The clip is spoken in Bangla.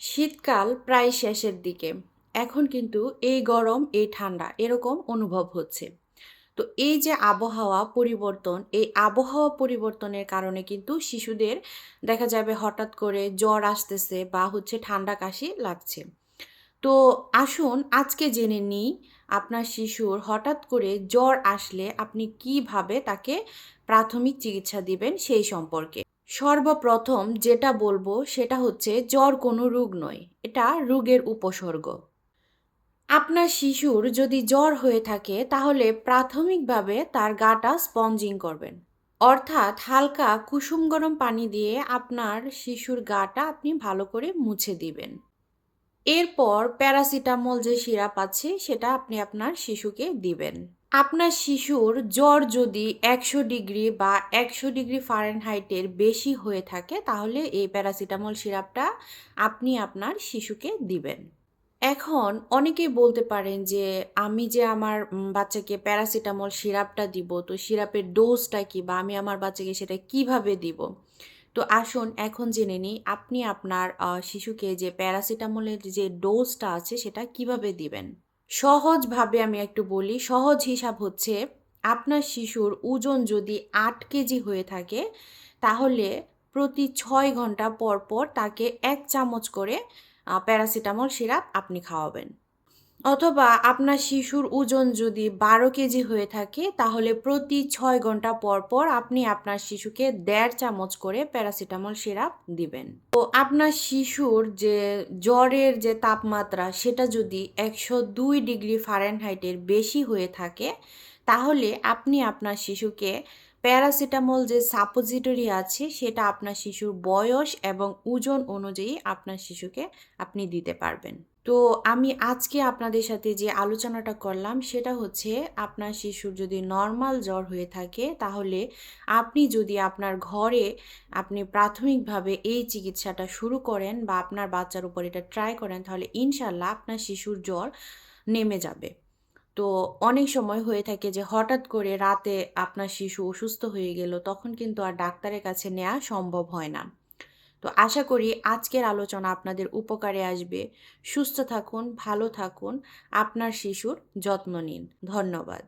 শীতকাল প্রায় শেষের দিকে। এখন কিন্তু এই গরম, এই ঠান্ডা এরকম অনুভব হচ্ছে। তো এই যে আবহাওয়া পরিবর্তন, এই আবহাওয়া পরিবর্তনের কারণে কিন্তু শিশুদের দেখা যাবে হঠাৎ করে জ্বর আসতেছে বা হচ্ছে ঠান্ডা কাশি লাগছে। তো আসুন আজকে জেনে নিই আপনার শিশুর হঠাৎ করে জ্বর আসলে আপনি কীভাবে তাকে প্রাথমিক চিকিৎসা দিবেন সেই সম্পর্কে। সর্বপ্রথম যেটা বলব সেটা হচ্ছে জ্বর কোনো রোগ নয়, এটা রোগের উপসর্গ। আপনার শিশুর যদি জ্বর হয়ে থাকে তাহলে প্রাথমিকভাবে তার গাটা স্পঞ্জিং করবেন। অর্থাৎ হালকা কুসুম গরম পানি দিয়ে আপনার শিশুর গাটা আপনি ভালো করে মুছে দিবেন। এরপর প্যারাসিটামল যে সিরাপ আছে সেটা আপনি আপনার শিশুকে দিবেন। আপনার শিশুর জ্বর যদি একশো ডিগ্রি বা একশো ডিগ্রি ফারেনহাইটের বেশি হয়ে থাকে, তাহলে এই প্যারাসিটামল সিরাপটা আপনি আপনার শিশুকে দিবেন। এখন অনেকেই বলতে পারেন যে, আমি যে আমার বাচ্চাকে প্যারাসিটামল সিরাপটা দিব, তো সিরাপের ডোজটা কি বা আমি আমার বাচ্চাকে সেটা কীভাবে দিব? তো আসুন, এখন জেনে নিই, আপনি আপনার শিশুকে যে প্যারাসিটামলের যে ডোজটা আছে, সেটা কীভাবে দিবেন? সহজভাবে আমি একটু বলি, সহজ হিসাব হচ্ছে আপনার শিশুর ওজন যদি আট কেজি হয়ে থাকে, তাহলে প্রতি ছয় ঘণ্টা পর পর তাকে এক চামচ করে প্যারাসিটামল সিরাপ আপনি খাওয়াবেন। অথবা আপনার শিশুর ওজন যদি বারো কেজি হয়ে থাকে, তাহলে প্রতি ছয় ঘণ্টা পর পর আপনি আপনার শিশুকে দেড় চামচ করে প্যারাসিটামল সিরাপ দিবেন। তো আপনার শিশুর যে জ্বরের যে তাপমাত্রা, সেটা যদি একশো দুই ডিগ্রি ফারেনহাইটের বেশি হয়ে থাকে, তাহলে আপনি আপনার শিশুকে প্যারাসিটামল যে সাপোজিটরি আছে, সেটা আপনার শিশুর বয়স এবং ওজন অনুযায়ী আপনার শিশুকে আপনি দিতে পারবেন। তো আমি আজকে আপনাদের সাথে যে আলোচনাটা করলাম, সেটা হচ্ছে আপনার শিশুর যদি নর্মাল জ্বর হয়ে থাকে, তাহলে আপনি যদি আপনার ঘরে আপনি প্রাথমিকভাবে এই চিকিৎসাটা শুরু করেন বা আপনার বাচ্চার উপর এটা ট্রাই করেন, তাহলে ইনশাল্লাহ আপনার শিশুর জ্বর নেমে যাবে। তো অনেক সময় হয়ে থাকে যে হঠাৎ করে রাতে আপনার শিশু অসুস্থ হয়ে গেল, তখন কিন্তু আর ডাক্তারের কাছে নেওয়া সম্ভব হয় না। তো আশা করি আজকের আলোচনা আপনাদের উপকারে আসবে। সুস্থ থাকুন, ভালো থাকুন, আপনার শিশুর যত্ন নিন। ধন্যবাদ।